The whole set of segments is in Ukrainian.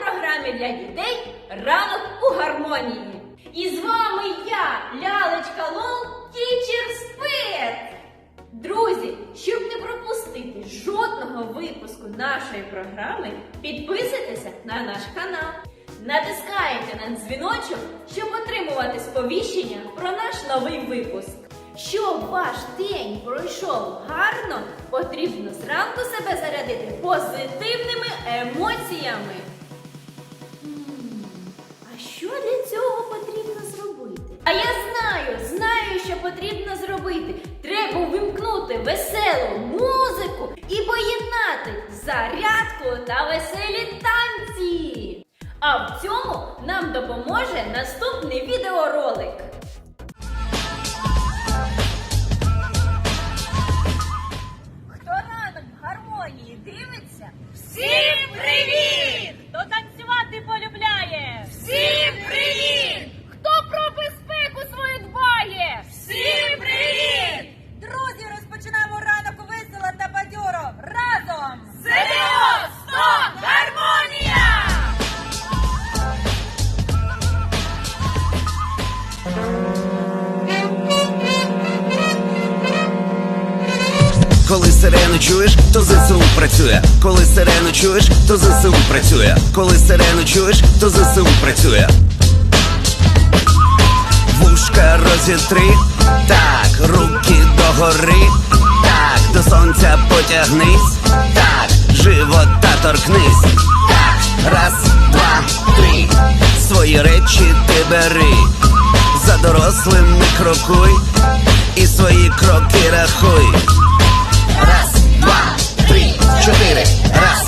програмі для дітей Ранок у гармонії. І з вами я, Лялечка Лол, Тічер Спет. Друзі, щоб не пропустити жодного випуску нашої програми, підписуйтеся на наш канал. Натискайте на дзвіночок, щоб отримувати сповіщення про наш новий випуск. Щоб ваш день пройшов гарно, потрібно зранку себе зарядити позитивними емоціями. А що для цього потрібно зробити? А я знаю, знаю, що потрібно зробити. Треба вимкнути веселу музику і поєднати зарядку та веселі танці. А в цьому нам допоможе наступний відеоролик. Гармонії дивиться? Всім працює. Коли сирену чуєш, то ЗСУ працює. Вушка розітри, так, руки догори, так, до сонця потягнись, так, живота торкнись, так, раз, два, три, свої речі ти бери, за дорослим не крокуй, і свої кроки рахуй. Раз, два, три, чотири. Раз,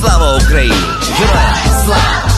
Слава Україні! Героям слава!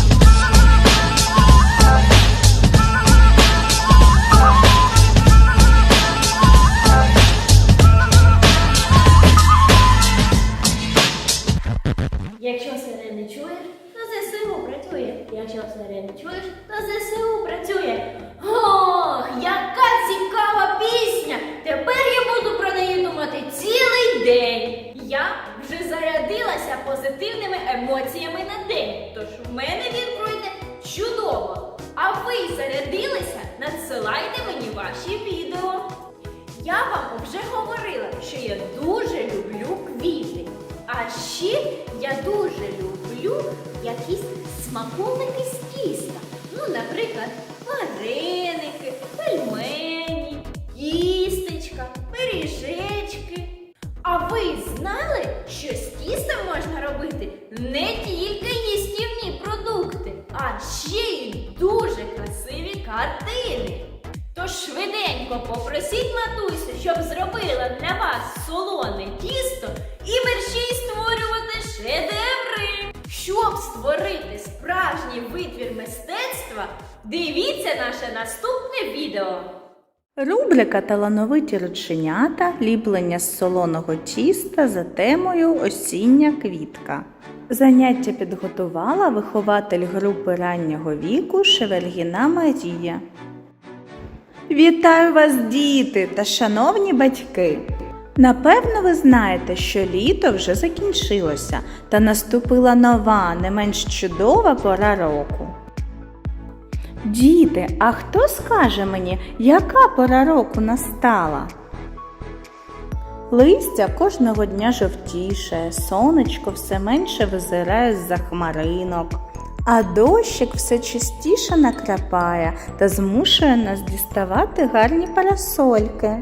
Якщо сирени чуєш, то ЗСУ працює. Якщо сирени чуєш, то ЗСУ працює. Ох, яка цікава пісня! Тепер я буду про неї думати цілий день. Я вже зарядилася позитивними емоціями на день, тож в мене він пройде чудово. А ви зарядилися? Надсилайте мені ваші відео. Я вам вже говорила, що я дуже люблю квіти. А ще я дуже люблю якісь смаколики з тіста. Ну, наприклад, створити справжній витвір мистецтва, дивіться наше наступне відео. Рубрика Талановиті рученята ліплення з солоного тіста за темою Осіння квітка. Заняття підготувала вихователь групи раннього віку Шевельгіна Марія. Вітаю вас, діти та шановні батьки! Напевно, ви знаєте, що літо вже закінчилося та наступила нова, не менш чудова пора року. Діти, а хто скаже мені, яка пора року настала? Листя кожного дня жовтіше, сонечко все менше визирає з-за хмаринок, а дощик все частіше накрапає та змушує нас діставати гарні парасольки.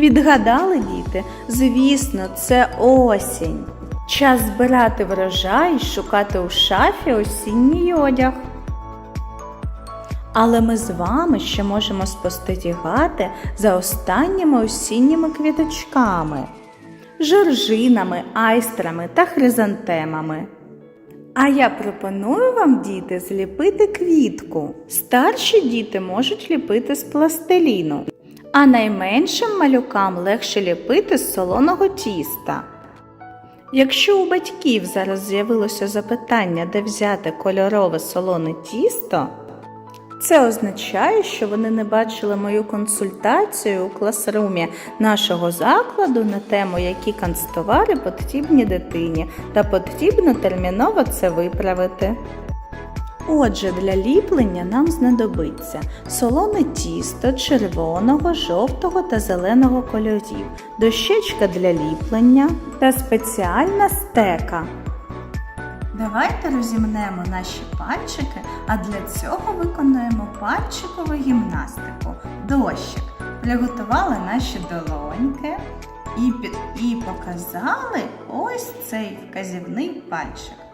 Відгадали діти? Звісно, це осінь. Час збирати врожай і шукати у шафі осінній одяг. Але ми з вами ще можемо спостерігати за останніми осінніми квіточками, жоржинами, айстрами та хризантемами. А я пропоную вам, діти, зліпити квітку. Старші діти можуть ліпити з пластиліну, а найменшим малюкам легше ліпити з солоного тіста. Якщо у батьків зараз з'явилося запитання, де взяти кольорове солоне тісто, це означає, що вони не бачили мою консультацію у класрумі нашого закладу на тему, які канцтовари потрібні дитині, та потрібно терміново це виправити. Отже, для ліплення нам знадобиться солоне тісто червоного, жовтого та зеленого кольорів, дощечка для ліплення та спеціальна стека. Давайте розімнемо наші пальчики, а для цього виконуємо пальчикову гімнастику. Дощик. Приготували наші долоньки і, і показали ось цей вказівний пальчик.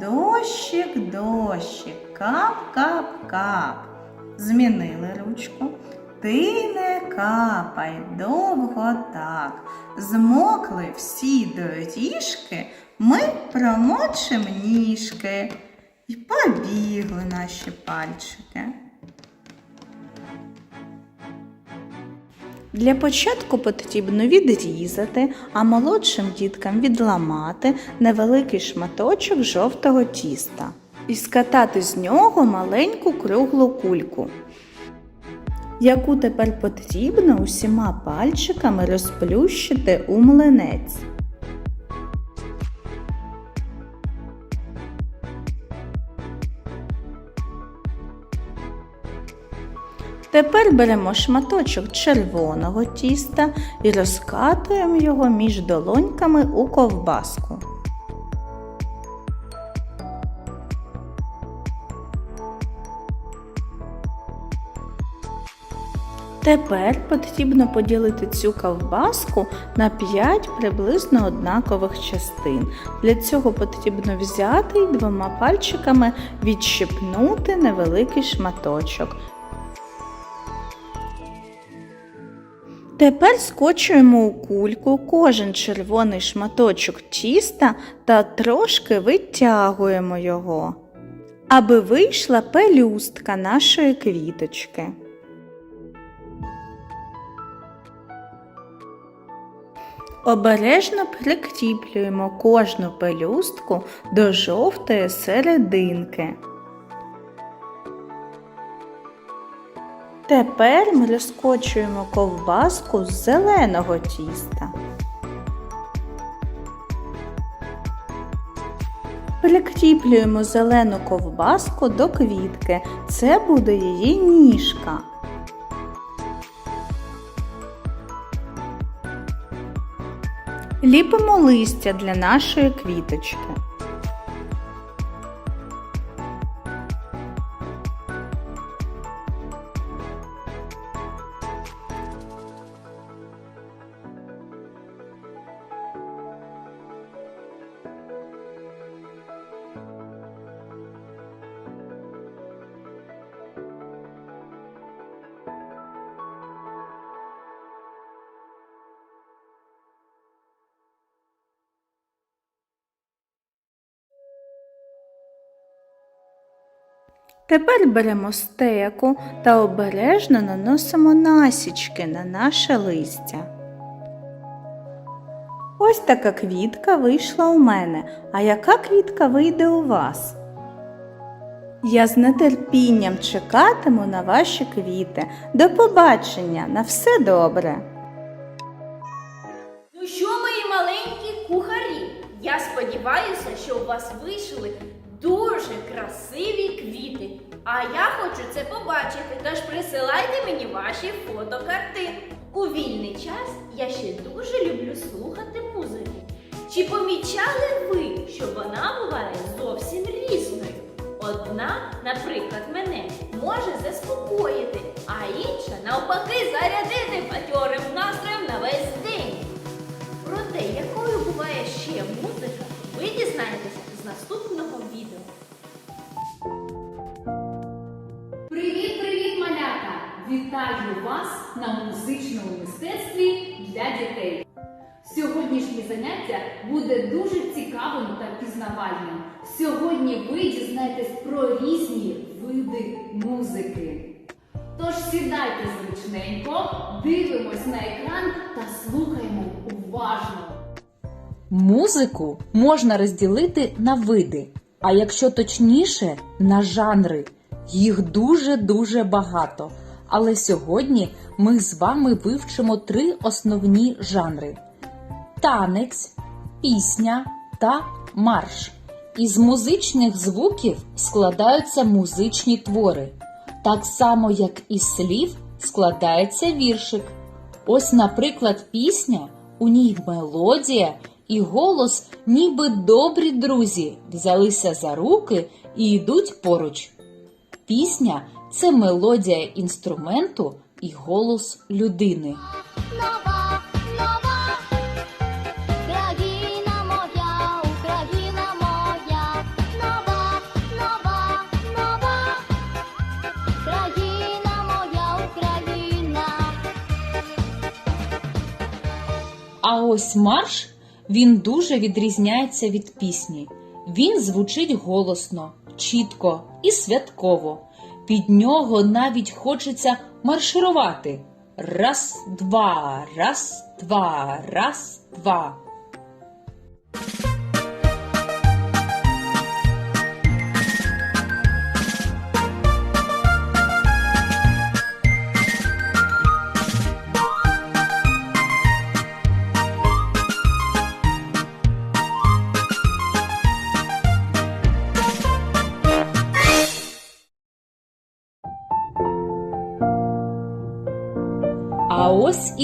Дощик, дощик, кап-кап-кап. Змінили ручку. Ти не капай довго так. Змокли всі доріжки, ми промочим ніжки. І побігли наші пальчики. Для початку потрібно відрізати, а молодшим діткам відламати невеликий шматочок жовтого тіста і скатати з нього маленьку круглу кульку, яку тепер потрібно усіма пальчиками розплющити у млинець. Тепер беремо шматочок червоного тіста і розкатуємо його між долоньками у ковбаску. Тепер потрібно поділити цю ковбаску на 5 приблизно однакових частин. Для цього потрібно взяти і двома пальчиками відщипнути невеликий шматочок. Тепер скочуємо у кульку кожен червоний шматочок тіста та трошки витягуємо його, аби вийшла пелюстка нашої квіточки. Обережно прикріплюємо кожну пелюстку до жовтої серединки. Тепер ми розкочуємо ковбаску з зеленого тіста. Прикріплюємо зелену ковбаску до квітки. Це буде її ніжка. Ліпимо листя для нашої квіточки. Тепер беремо стеку та обережно наносимо насічки на наше листя. Ось така квітка вийшла у мене. А яка квітка вийде у вас? Я з нетерпінням чекатиму на ваші квіти. До побачення! На все добре! Ну що, мої маленькі кухарі? Я сподіваюся, що у вас вийшли дуже красиві. А я хочу це побачити, тож присилайте мені ваші фотокартини. У вільний час я ще дуже люблю слухати музику. Чи помічали ви, що вона буває зовсім різною? Одна, наприклад, мене може заспокоїти, а інша навпаки зарядити бадьорим настроєм на весь день. Про те, якою буває ще музика, ви дізнаєтеся з наступного відео. Привіт, привіт, малята! Вітаю вас на музичному мистецтві для дітей. Сьогоднішнє заняття буде дуже цікавим та пізнавальним. Сьогодні ви дізнаєтесь про різні види музики. Тож сідайте зручненько, дивимось на екран та слухаємо уважно. Музику можна розділити на види, а якщо точніше, на жанри. Їх дуже-дуже багато. Але сьогодні ми з вами вивчимо три основні жанри: танець, пісня та марш. Із музичних звуків складаються музичні твори, так само як із слів складається віршик. Ось, наприклад, пісня, у ній мелодія і голос, ніби добрі друзі, взялися за руки і йдуть поруч. Пісня це мелодія інструменту і голос людини. Нова, нова, країна моя, Україна моя, нова, нова, нова, країна моя, Україна. А ось марш він дуже відрізняється від пісні. Він звучить голосно, чітко і святково. Під нього навіть хочеться марширувати. Раз, два, раз, два, раз, два.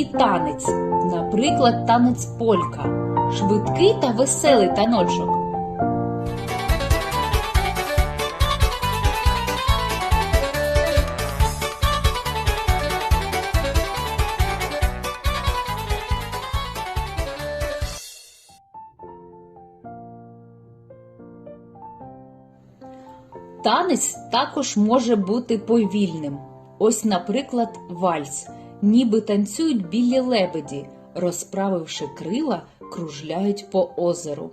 І танець, наприклад, танець полька, швидкий та веселий таночок. Танець також може бути повільним. Ось, наприклад, вальс, ніби танцюють білі лебеді, розправивши крила, кружляють по озеру.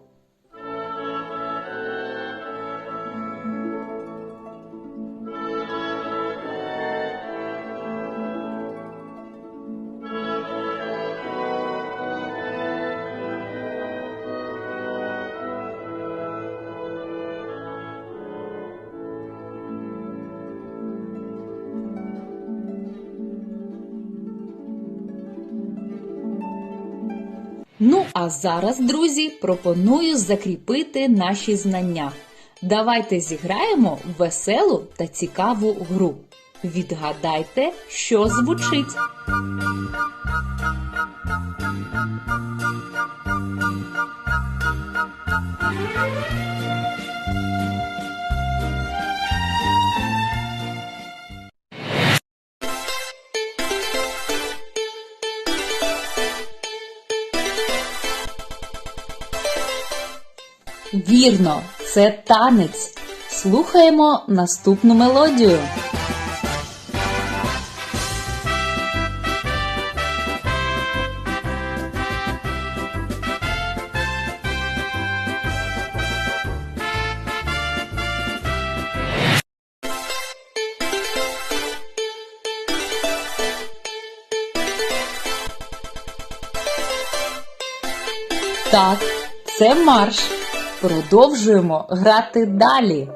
Ну а зараз, друзі, пропоную закріпити наші знання. Давайте зіграємо веселу та цікаву гру. Відгадайте, що звучить. Вірно, це танець. Слухаємо наступну мелодію. Так, це марш. Продовжуємо грати далі.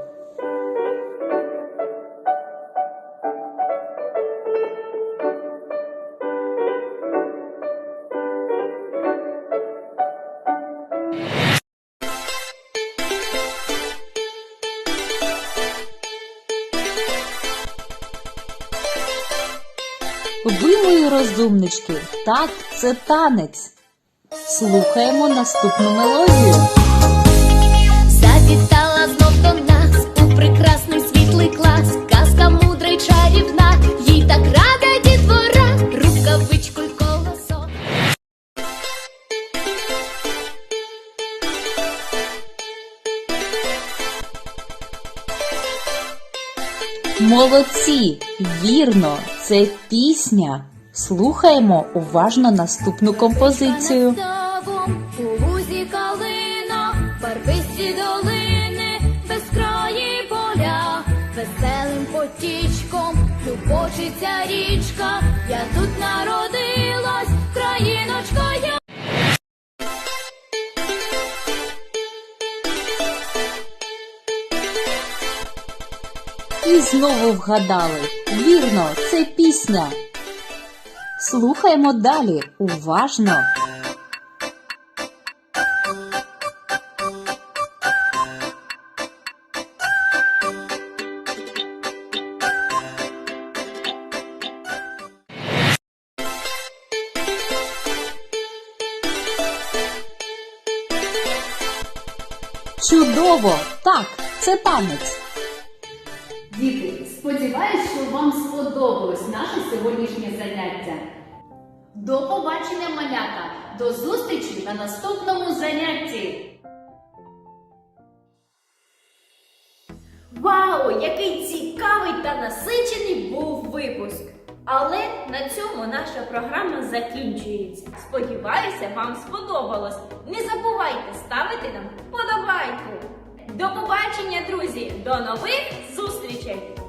Розумнички, так, це танець. Слухаємо наступну мелодію. Молодці! Вірно, це пісня. Слухаємо уважно наступну композицію. У вузі калина, барвисті долини, безкраї поля, веселим потічком тупочиться річка. Я тут народилась, країночка я. І знову вгадали. Вірно, це пісня. Слухаємо далі уважно. До побачення, малята! До зустрічі на наступному занятті! Вау, який цікавий та насичений був випуск! Але на цьому наша програма закінчується. Сподіваюся, вам сподобалось. Не забувайте ставити нам вподобайку. До побачення, друзі! До нових зустрічей!